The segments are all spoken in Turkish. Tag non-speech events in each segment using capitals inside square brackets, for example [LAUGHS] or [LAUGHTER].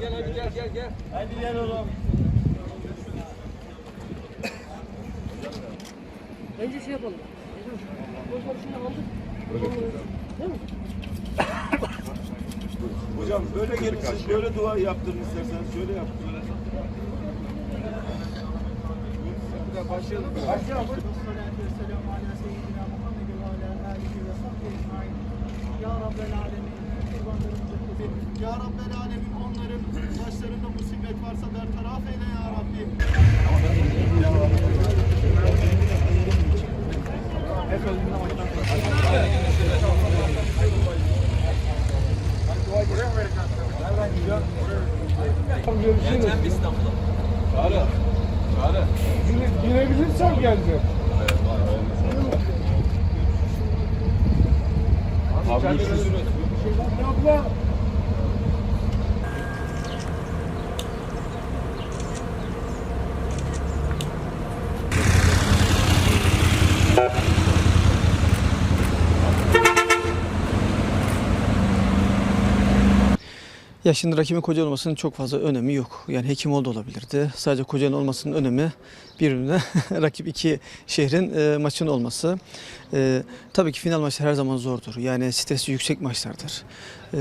Gel gel gel gel. Hadi gel oğlum. Bence şey yapalım. Boşver şunu aldık. Değil mi? Hocam böyle gelin böyle dua yaptırın isterseniz şöyle yapın. Başlayalım. Başlayalım. Ecmaîn. Ya Rabbel alemin. Ya Rabbel alemin başlarında musibet varsa bertaraf eyle ya Rabbim. Geleceğim İstanbul'a. Çağrı. Çağrı. Girebilirsem geleceğim. Abi görüşürüz. Abla. Ya şimdi rakibin Kocaeli olmasının çok fazla önemi yok. Yani Hekimoğlu da olabilirdi. Sadece Kocaeli olmasının önemi birbirine [LAUGHS] rakip iki şehrin e, maçın olması. E, tabii ki final maçları her zaman zordur. Yani stresi yüksek maçlardır. E,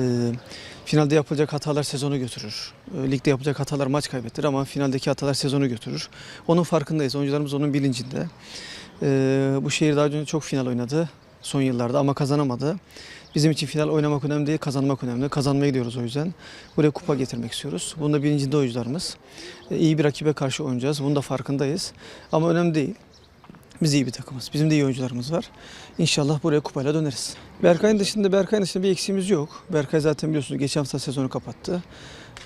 finalde yapılacak hatalar sezonu götürür. E, ligde yapılacak hatalar maç kaybettir ama finaldeki hatalar sezonu götürür. Onun farkındayız. Oyuncularımız onun bilincinde. E, bu şehir daha önce çok final oynadı son yıllarda ama kazanamadı. Bizim için final oynamak önemli değil, kazanmak önemli. Kazanmaya gidiyoruz o yüzden. Buraya kupa getirmek istiyoruz. Bunun da bilincinde oyuncularımız. E, İyi bir rakibe karşı oynayacağız. Bunun da farkındayız. Ama önemli değil. Biz iyi bir takımız. Bizim de iyi oyuncularımız var. İnşallah buraya kupayla döneriz. Berkay'ın dışında Berkay'ın dışında bir eksiğimiz yok. Berkay zaten biliyorsunuz geçen hafta sezonu kapattı.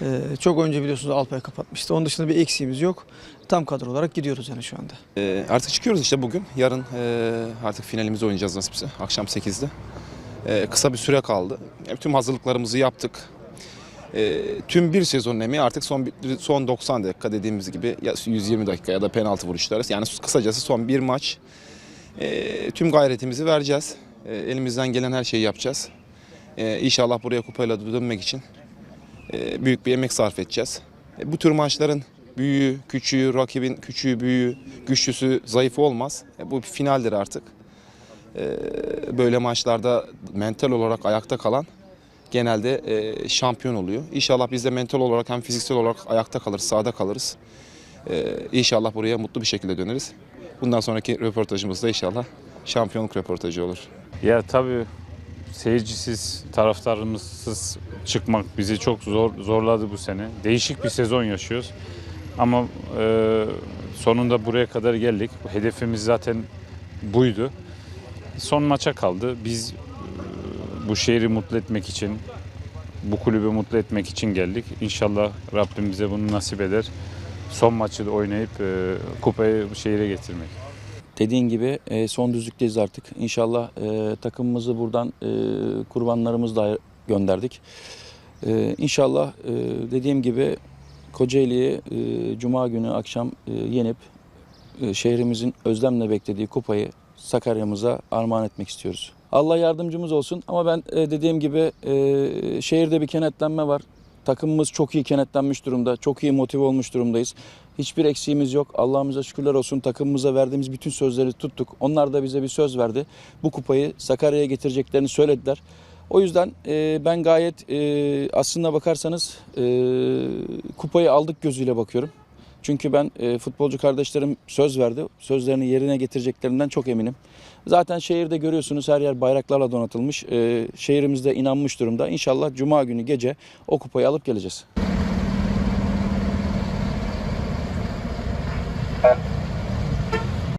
Ee, çok önce biliyorsunuz Alpay kapatmıştı. Onun dışında bir eksiğimiz yok. Tam kadro olarak gidiyoruz yani şu anda. Ee, artık çıkıyoruz işte bugün. Yarın e, artık finalimizi oynayacağız nasipse. Akşam 8'de. Ee, kısa bir süre kaldı. Tüm hazırlıklarımızı yaptık. Ee, tüm bir sezonun emeği artık son son 90 dakika dediğimiz gibi ya 120 dakika ya da penaltı vuruşları. Yani kısacası son bir maç. Ee, tüm gayretimizi vereceğiz. Elimizden gelen her şeyi yapacağız. Ee, inşallah buraya kupayla dönmek için e, büyük bir emek sarf edeceğiz. E, bu tür maçların büyüğü, küçüğü, rakibin küçüğü, büyüğü, güçlüsü, zayıfı olmaz. E, bu bir finaldir artık. E, böyle maçlarda mental olarak ayakta kalan genelde e, şampiyon oluyor. İnşallah biz de mental olarak hem fiziksel olarak ayakta kalırız, sahada kalırız. E, inşallah buraya mutlu bir şekilde döneriz. Bundan sonraki röportajımız da inşallah şampiyonluk röportajı olur. Ya tabii seyircisiz, taraftarımızsız çıkmak bizi çok zor zorladı bu sene. Değişik bir sezon yaşıyoruz. Ama e, sonunda buraya kadar geldik. Hedefimiz zaten buydu. Son maça kaldı. Biz e, bu şehri mutlu etmek için, bu kulübü mutlu etmek için geldik. İnşallah Rabbim bize bunu nasip eder. Son maçı da oynayıp e, kupayı bu şehire getirmek. Dediğin gibi e, son düzlükteyiz artık. İnşallah takımımızı buradan kurbanlarımızı da gönderdik. İnşallah dediğim gibi Kocaeli'yi Cuma günü akşam yenip şehrimizin özlemle beklediği kupayı Sakarya'mıza armağan etmek istiyoruz. Allah yardımcımız olsun ama ben e, dediğim gibi e, şehirde bir kenetlenme var. Takımımız çok iyi kenetlenmiş durumda. Çok iyi motive olmuş durumdayız. Hiçbir eksiğimiz yok. Allah'ımıza şükürler olsun. Takımımıza verdiğimiz bütün sözleri tuttuk. Onlar da bize bir söz verdi. Bu kupayı Sakarya'ya getireceklerini söylediler. O yüzden e, ben gayet e, aslına bakarsanız e, kupayı aldık gözüyle bakıyorum. Çünkü ben e, futbolcu kardeşlerim söz verdi. Sözlerini yerine getireceklerinden çok eminim. Zaten şehirde görüyorsunuz her yer bayraklarla donatılmış. E, şehrimizde inanmış durumda. İnşallah Cuma günü gece o kupayı alıp geleceğiz.